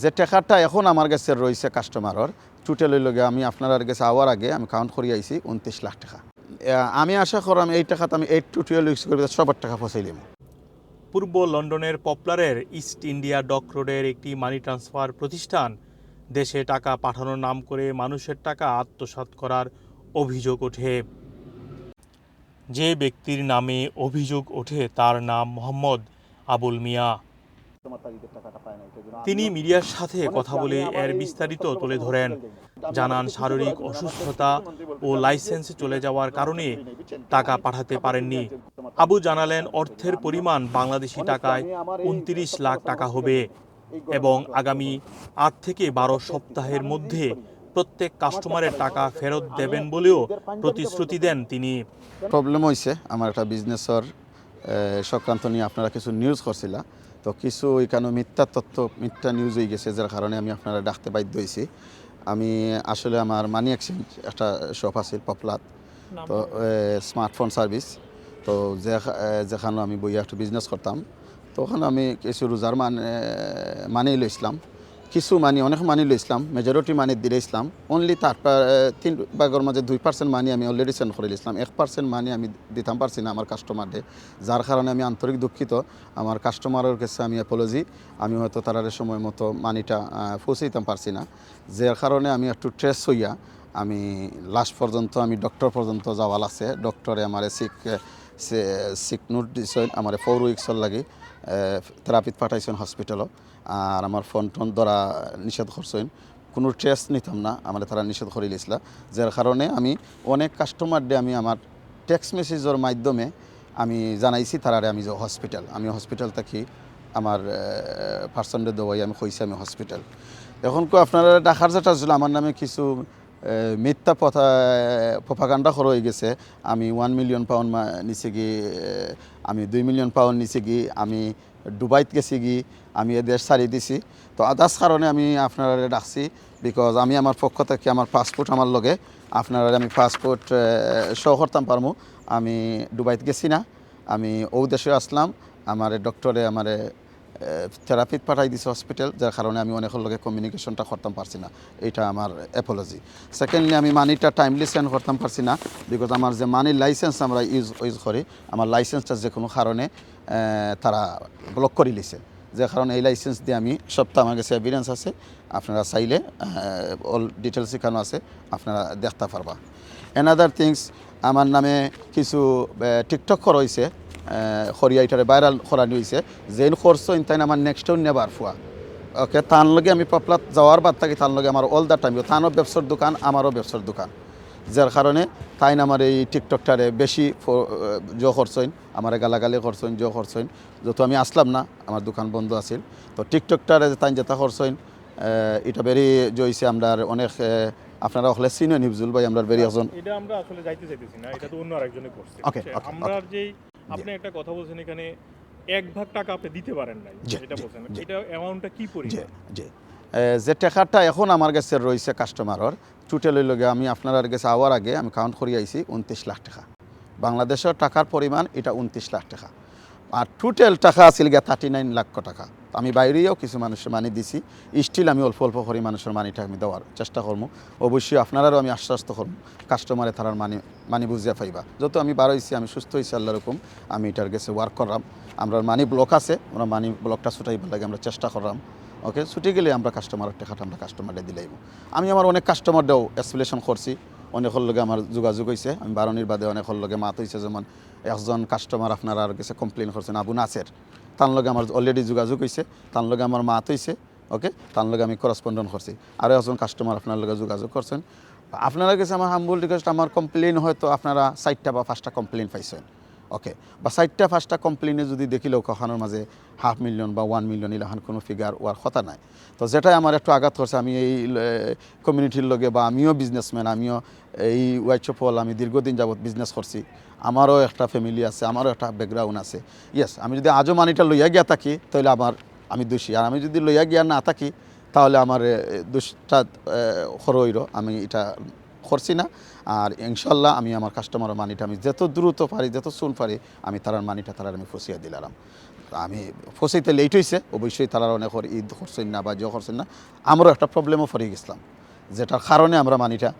যে টাকাটা এখন আমার কাছে রয়েছে কাস্টমারের টোটাল লগে আমি আপনার কাছে আওয়ার আগে আমি কাউন্ট করি আইছি উনত্রিশ লাখ টাকা। আমি আশা করাম এই টাকাতে আমি এইট টু টুয়েলভ ইউজ করে সবার টাকা ফসাইলাম পূর্ব লন্ডনের পপলারের ইস্ট ইন্ডিয়া ডক রোডের একটি মানি ট্রান্সফার প্রতিষ্ঠান দেশে টাকা পাঠানোর নাম করে মানুষের টাকা আত্মসাৎ করার অভিযোগ ওঠে। যে ব্যক্তির নামে অভিযোগ ওঠে তার নাম মোহাম্মদ আবুল মিয়া। তিনি মিডিয়ার সাথে কথা বলে এর বিস্তারিত তুলে ধরেন। জানান শারীরিক অসুস্থতা ও লাইসেন্স চলে যাওয়ার কারণে টাকা পাঠাতে পারেননি। আবু জানালেন, অর্থের পরিমাণ বাংলাদেশি টাকায় উনত্রিশ লাখ টাকা হবে এবং আগামী আট থেকে বারো সপ্তাহের মধ্যে প্রত্যেক কাস্টমারের টাকা ফেরত দেবেন বলেও প্রতিশ্রুতি দেন তিনি। প্রবলেম হয়েছে আমার একটা বিজনেসের সংক্রান্ত নিয়ে আপনারা কিছু নিউজ করছিলা। তো কিছু এখানে মিথ্যা তথ্য মিথ্যা নিউজ হয়ে গেছে যার কারণে আমি আপনারা ডাকতে বাধ্য হয়েছি আমি আসলে আমার মানি এক্সচেঞ্জ একটা শপ আছে পপলাত তো স্মার্টফোন সার্ভিস তো যে যেখানে আমি বইয়া একটা বিজনেস করতাম তো ওখানে আমি কিছু রোজার মানে মানি লইছিলাম। কিছু মানি, অনেক মানি লইছিলাম মেজরিটি মানি দিলে ইসলাম অনলি তার তিন ভাগের মাঝে দুই পার্সেন্ট মানি আমি অলরেডি সেন্ড করে দিয়েছিলাম এক পার্সেন্ট মানি আমি দিতাম পারছি না আমার কাস্টমারদের যার কারণে আমি আন্তরিক দুঃখিত, আমার কাস্টমারের কাছে আমি অ্যাপোলজি আমি হয়তো তারার সময় মতো মানিটা পৌঁছাইতাম পারছি না, যার কারণে আমি একটু ট্রেস হইয়া, আমি লাস্ট পর্যন্ত আমি ডক্টর পর্যন্ত যাওয়াল আছে ডক্টরে আমার সিক সিক নোট দিছেন আমার ফোর উইক্সর লাগি থেরাপিত পাঠাইছেন হসপিটালও আর আমার ফোন টোন ধরা নিষেধ করছেন কোনো ট্রেস নিতাম না আমার তারা নিষেধ করে দিয়েছিল যার কারণে আমি অনেক কাস্টমার দিয়ে আমি আমার টেক্সট মেসেজের মাধ্যমে আমি জানাইছি তারারে আমি যে হসপিটাল আমি হসপিটাল থাকি আমার পার্সেন্টে দেওয়াই আমি কইছি আমি হসপিটাল এখন আপনারা ডাকার যেটা ছিল আমার নামে কিছু মিথ্যা পথা প্রপাগান্ডা করা হয়ে গেছে। আমি ওয়ান মিলিয়ন পাউন্ড নিচে গি আমি দুই মিলিয়ন পাউন্ড নিচে গি আমি ডুবাইত গেছি গি আমি এ দেশ দিছি। তো আদার্স কারণে আমি আপনারা ডাকছি বিকজ আমি আমার পক্ষ থেকে আমার পাসপোর্ট আমার লগে, আপনারা আমি পাসপোর্ট শো করতাম পারমু। আমি ডুবাইত গেছি না, আমি ও দেশে আসলাম, আমার ডক্টরে আমার থেরাপিত পাঠাই দিছে হসপিটাল যার কারণে আমি অনেকের লগে কমিউনিকেশনটা করতাম পারছি না। এইটা আমার অ্যাপোলজি সেকেন্ডলি আমি মানিটা টাইমলি সেন্ড করতাম পারছি না বিকজ আমার যে মানি লাইসেন্স আমরা ইউজ ইউজ করি, আমার লাইসেন্সটা যে কোনো কারণে তারা ব্লক করে লিছে যে কারণে এই লাইসেন্স দিয়ে আমি সপ্তাহ আমার কাছে এভিডেন্স আছে, আপনারা চাইলে অল ডিটেলস এখানে আছে, আপনারা দেখতে পারবা। এনাদার থিংস আমার নামে কিছু টিকটক করা হয়েছে খরিয়া এটারে ভাইরাল করানি হয়েছে যেন খরচ তাই আমার নেক্সটও নেবার ফুয়া ওকে তার লগে আমি পাপলাত যাওয়ার বাদ থাকি তার লগে আমার অল দ্য টাইম তানও ব্যবসার দোকান আমারও ব্যবসার দোকান। যার কারণে তাই আমার এই টিকটকটারে বেশি জ খরচইন আমার গালাগালি খরচইন জ খরচইন যত আমি আসলাম না আমার দোকান বন্ধ আছিল। তো টিকটকটারে তাই যেটা খরচইন এটা বেরি জইছে আমরা অনেক আপনারা হলে সিনিয়র নিবজুল ভাই আমরা বেরি একজন এটা আমরা আসলে যাইতে চাইতেছি না এটা তো অন্য আরেকজনে করছে okay, আমরা যেই আপনি একটা কথা বলছেন এখানে এক ভাগ টাকা আপনি দিতে পারেন নাই এটা বলছেন। এটা অ্যামাউন্টটা কি পরিমাণ? জি যে টাকাটা এখন আমার কাছে রয়েছে কাস্টমারের টোটালের লগে আমি আপনার কাছে আওয়ার আগে আমি কাউন্ট করি আইছি উনত্রিশ লাখ টাকা। বাংলাদেশের টাকার পরিমাণ এটা উনত্রিশ লাখ টাকা। আর টোটাল টাকা আছিল গিয়া থার্টি নাইন লক্ষ টাকা। আমি বাইরেও কিছু মানুষের মানি দিছি। স্টিল আমি অল্প অল্প করে মানুষের মানিটা আমি দেওয়ার চেষ্টা করব। অবশ্যই আপনারাও আমি আশ্বাস্ত করব কাস্টমারে তারার মানি মানি বুঝিয়া পাইবা। যত আমি বার হয়েছি আমি সুস্থ হয়েছি আল্লাহ রকম আমি এটার গেছে ওয়ার্ক করলাম। আমরা মানি ব্লক আছে, আমরা মানি ব্লকটা ছুটাইবার লাগে, আমরা চেষ্টা করলাম। ওকে ছুটি গেলে আমরা কাস্টমারের টাকাটা আমরা কাস্টমারে দিলাইব। আমি আমার অনেক কাস্টমারটাও এক্সপ্লেশন করছি। অনেকের লগে আমার যোগাযোগ হয়েছে আমি বারণীর বাদে অনেকের লগে মাত হয়েছে যেমন একজন কাস্টমার আপনারা আর কাছে কমপ্লেন করছেন আবু নাসের। তার লগে আমার অলরেডি যোগাযোগ হয়েছে তার লগে আমার মাত হয়েছে ওকে তার লগে আমি করসপন্ডন করছি। আরও একজন কাস্টমার আপনার লগে যোগাযোগ করছেন। আপনারা কাছে আমার হাম্বুল রিকোয়েস্ট আমার কমপ্লেন হয়তো আপনারা চারটা বা পাঁচটা কমপ্লেন পাইছেন ওকে বা চারটা, পাঁচটা কমপ্লেনে যদি দেখিলেও কখনোর মাঝে হাফ মিলিয়ন বা ওয়ান মিলিয়ন ইলাখান কোনো ফিগার ওয়ার কথা নাই। তো যেটাই আমার একটু আঘাত করছে, আমি এই কমিউনিটির লগে বা আমিও বিজনেসম্যান আমিও এই ওয়াইচপল আমি দীর্ঘদিন যাবৎ বিজনেস করছি। আমারও একটা ফ্যামিলি আছে, আমারও একটা ব্যাকগ্রাউন্ড আছে। ইয়েস আমি যদি আজও মানিটা লইয়া গিয়া থাকি, তাহলে আমার, আমি দোষী। আর আমি যদি লইয়া গিয়া না থাকি, তাহলে আমার দোষটা হরইর আমি এটা করছি না। আর ইনশাল্লাহ আমি আমার কাস্টমারের মানিটা আমি যত দ্রুত পারি, যত সুন পারি, আমি তারার মানিটা তারার আমি ফসিয়া দিলাম। আমি ফসাইতে লেট হয়েছে অবশ্যই তারা অনেক ঈদ করছেন না বা জিও করছেন না, আমরাও একটা প্রবলেমও পড়ে গেছিলাম। যেটার কারণে আমরা মানিটা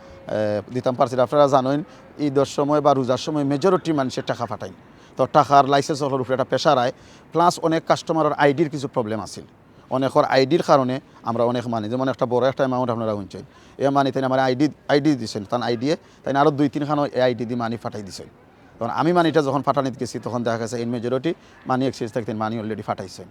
দিতাম পারছি। আপনারা জানেন, ঈদের সময় বা রোজার সময় মেজরিটি মানুষের টাকা পাঠাই তো টাকার লাইসেন্সের উপরে একটা প্রেশার আয়। প্লাস অনেক কাস্টমারের আইডির কিছু প্রবলেম আছিল। অনেকের আইডির কারণে আমরা অনেক মানি। যেমন একটা বড় একটা অ্যামাউন্ট আপনারা শুনছেন। এ মানি তাই আমার আইডি আইডি দিয়েছেন তার আইডিয়ে তাই আরও দুই তিনখানো এই আইডি দিয়ে মানি ফাটাই দিছেন। তখন আমি মানিটা যখন ফাটানিতে গেছি, তখন দেখা গেছে ইন মেজরিটি মানি এক্সচেঞ্জ থাকতেন মানি অলরেডি ফাটাইছেন।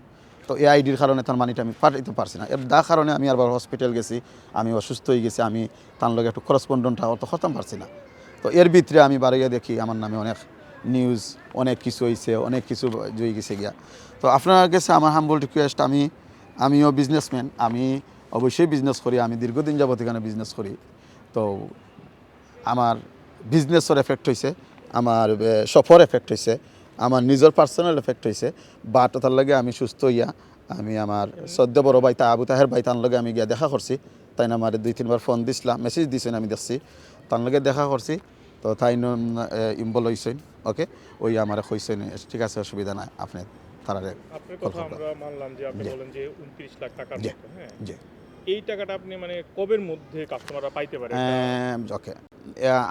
তো এই আইডির কারণে তার মানিটা আমি ফাটাইতে পারছি না। এর দা কারণে আমি আবার হসপিটাল গেছি, আমি অসুস্থ হয়ে গেছি, আমি তার লগে একটু করসপন্ডেন্টটা অত খতম পারছি না। তো এর ভিতরে আমি বাড়িয়ে দেখি আমার নামে অনেক নিউজ অনেক কিছু হয়েছে অনেক কিছু জয়ে গেছে গিয়া। তো আপনার কাছে আমার হাম্বল রিকোয়েস্ট আমি, আমিও বিজনেসম্যান আমি অবশ্যই বিজনেস করি, আমি দীর্ঘদিন যাবত এখানে বিজনেস করি। তো আমার বিজনেসের এফেক্ট হয়েছে আমার সফর এফেক্ট হয়েছে আমার নিজের পার্সোনাল এফেক্ট হয়েছে বাট তার লগে আমি সুস্থ হইয়া আমি আমার সদ্য বড় ভাই তা আবু তাহের ভাই তার লগে আমি গিয়া দেখা করছি। তাই না আমার দুই তিনবার ফোন দিছিলাম মেসেজ দিছেন আমি দেখছি। তার লগে দেখা করছি তো তাই ইম্বল হইছেন ওকে ওই আমার কইছেন ঠিক আছে অসুবিধা নাই আপনি তারারে আপনার কল কথা আমরা মানলাম যে আপনি বলেন যে উনত্রিশ লাখ টাকার হ্যাঁ? জি। এই টাকাটা আপনি মানে কবের মধ্যে কাস্টমাররা পাইতে পারে? ওকে।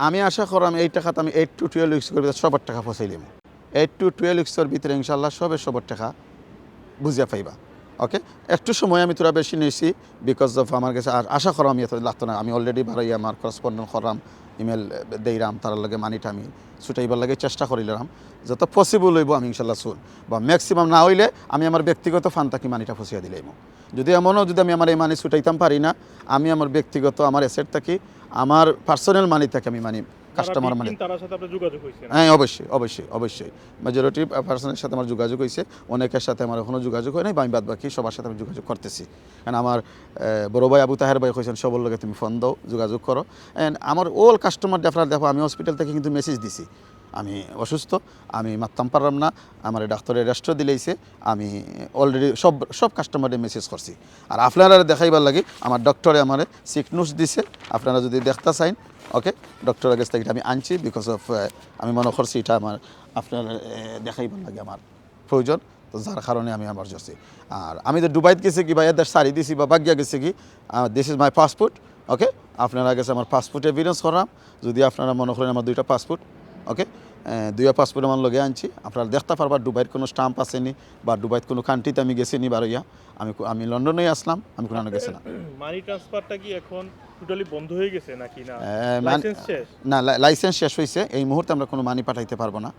আমি আশা এই টাকাতে আমি এইট টু টুয়েলভ উইক্স করে সবার টাকা দিব এইট টু টুয়েলভ উইক্সের ভিতরে ইনশাল্লাহ সবে সবার টাকা বুঝিয়া পাইবা। ওকে একটু সময় আমি তোরা বেশি নিয়েছি বিকজ অফ আমার কাছে আর আশা করাম এত লাগতো না। আমি অলরেডি বাড়াই আমার করসপন্ডেন্ট করলাম ইমেল দেইরাম, তার লগে মানিটা আমি ছুটাইবার লাগে চেষ্টা করিলাম যত পসিবল হইব আমি ইনশাল্লাহ শুন বা ম্যাক্সিমাম না হইলে আমি আমার ব্যক্তিগত ফান থাকি মানিটা ফসিয়া দিলাম যদি এমনও যদি আমি আমার এই মানি ছুটাইতাম পারি না, আমি আমার ব্যক্তিগত আমার অ্যাসেট থাকি, আমার পার্সোনাল মানি থাকি আমি মানি কাস্টমার মানে। তার সাথে আপনার যোগাযোগ হয়েছে হ্যাঁ অবশ্যই অবশ্যই অবশ্যই। মেজরিটি পার্সনের সাথে আমার যোগাযোগ হয়েছে। অনেকের সাথে আমার এখনও যোগাযোগ হয় নাই বা আমি বাদ বাকি সবার সাথে আমি যোগাযোগ করতেছি। কারণ আমার বড় ভাই আবু তাহের ভাই কইছেন সবার লগে তুমি ফোন দাও যোগাযোগ করো। অ্যান্ড আমার ওল কাস্টমার ডেফার দেখো আমি হসপিটাল থেকে কিন্তু মেসেজ দিছি। আমি অসুস্থ, আমি মারতাম পারলাম না, আমার ডাক্তারের রেস্ট দিলেইছে, আমি অলরেডি সব সব কাস্টমারের মেসেজ করছি। আর আপনারা দেখাইবার লাগে, আমার ডক্টরে আমার সিক নোটস দিছে, আপনারা যদি দেখতে চাইন ওকে ডক্টরের কাছ থেকে আমি আনছি বিকজ অফ আমি মনে করছি এটা আমার আপনার দেখাইবার লাগে আমার প্রয়োজন, তো যার কারণে আমি আমার যাচ্ছি। আর আমি তো দুবাইত গেছি কি বা এদের শাড়ি দিছি বা বাগিয়া গেছি কি this is my passport okay আপনারা কাছে আমার পাসপোর্ট এভিডেন্স করাম, যদি আপনারা মনে করেন আমার দুইটা পাসপোর্ট ওকে দুইটা পাসপোর্ট আমার লগে আনছি। আপনারা দেখতে পারবা দুবাইয়ের কোনো স্টাম্প আসেনি বা দুবাইত কোনো কান্ট্রিতে আমি গেছি নি বারইয়া আমি আমি লন্ডনে আসলাম আমি কোনো গেছি না মানি ট্রান্সফারটা কি এখন টোটালি বন্ধ হয়ে গেছে নাকি না? লাইসেন্স শেষ? না লাইসেন্স শেষ হয়েছে এই মুহূর্তে আমরা কোনো মানি পাঠাইতে পারব না।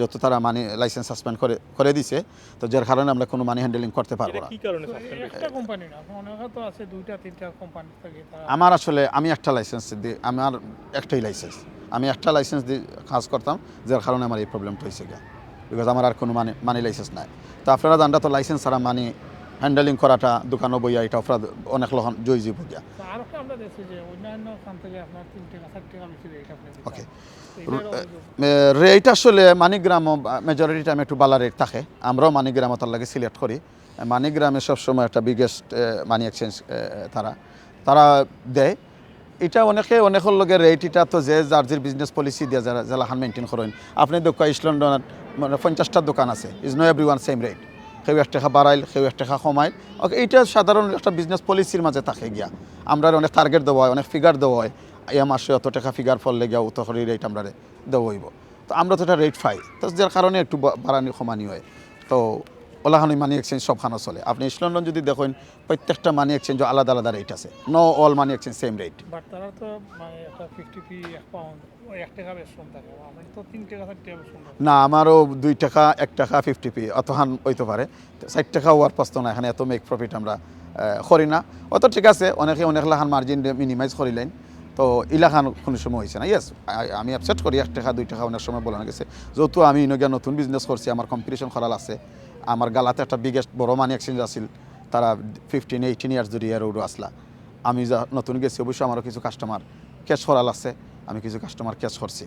যত তারা মানি লাইসেন্স সাসপেন্ড করে করে দিছে তো যার কারণে আমরা কোনো মানি হ্যান্ডেলিং করতে পারব না। কি কারণে সাসপেন্ড একটা কোম্পানি না অনেকে তো আছে দুইটা তিনটা কোম্পানি থাকে তারা। আমার আসলে আমি একটা লাইসেন্স দিই আমার একটাই লাইসেন্স আমি একটা লাইসেন্স দিয়ে কাজ করতাম যার কারণে আমার এই প্রবলেমটা হয়েছে গিয়া। বিকজ আমার আর কোনো মানি মানি লাইসেন্স নাই। তো আপনারা জানটা তো লাইসেন্স ছাড়া মানি হ্যান্ডেলিং করাটা দোকানও বইয়া এটা অপরাধ অনেক লখন জয় জীব গিয়া। তো আরও একটা আমরা দেখছি যে অন্যান্য খান থেকে আপনার তিন টাকা চার টাকা বেশি রেট আপনি দিতে Okay. তো এটার অভিযোগ। রেট আসলে মানিগ্রাম মেজরিটি টাইম একটু বালা রেট থাকে। আমরাও মানিগ্রাম তার লাগে সিলেক্ট করি। মানিগ্রামে সবসময় একটা বিগেস্ট মানি এক্সচেঞ্জ তারা তারা দেয়। এটা অনেকে, অনেকের লগে রেট এটা তো যে যার যে বিজনেস পলিসি দিয়ে যারা হান মেনটেন করেন। আপনি দেখো ইস্ট লন্ডনের মানে পঞ্চাশটা দোকান আছে। Is no everyone same rate কেউ এক টাকা বাড়াইল, কেউ এক টাকা কমাইল। ওকে এইটা সাধারণ একটা বিজনেস পলিসির মাঝে থাকে গিয়া। আমরা অনেক টার্গেট দেওয়া হয়, অনেক ফিগার দেওয়া হয়। এই মাসে অত টাকা ফিগার ফললে গিয়া অত করে রেট আমরা দেওয়া হইব তো আমরা তো এটা রেট পাই। তো যার কারণে একটু বাড়ানি, কমানি হয়। তো ওলাখানি মানি এক্সচেঞ্জ সবখানে চলে। আপনি ইস্ট লন্ডন যদি দেখেন প্রত্যেকটা মানি এক্সচেঞ্জ আলাদা আলাদা রেট আছে। No all money exchange same rate but তারা তো মানে একটা ফিফটি পি এক পাউন্ড ওই টাকা বেশ কম থাকে। আমার তো তিন টাকা চার টাকা বেশ না আমারও দুই টাকা এক টাকা ফিফটি পি অতহান হইতে পারে। ষাট টাকা হওয়ার প্রশ্ন না এখানে এত মেক প্রফিট আমরা করি না। অত ঠিক আছে অনেকে অনেক লাখান মার্জিন মিনিমাইজ করিলেন তো ইলাখান কোনো সময় হয়েছে না। ইয়েস আমি অ্যাপসেট করি এক টাকা দুই টাকা অনেক সময় বলা গেছে। যেহেতু আমি ইনগিয়া নতুন বিজনেস করছি আমার কম্পিটিশন করাল আছে। আমার গালাতে একটা বিগেস্ট বড় মানি এক্সচেঞ্জ আছিল। তারা ফিফটিন এইটিন ইয়ার্স ধরে ইয়ার উডো আসলা। আমি যা নতুন গেছি, অবশ্যই আমারও কিছু কাস্টমার ক্যাশ করাল আছে। আমি কিছু কাস্টমার ক্যাশ করছি।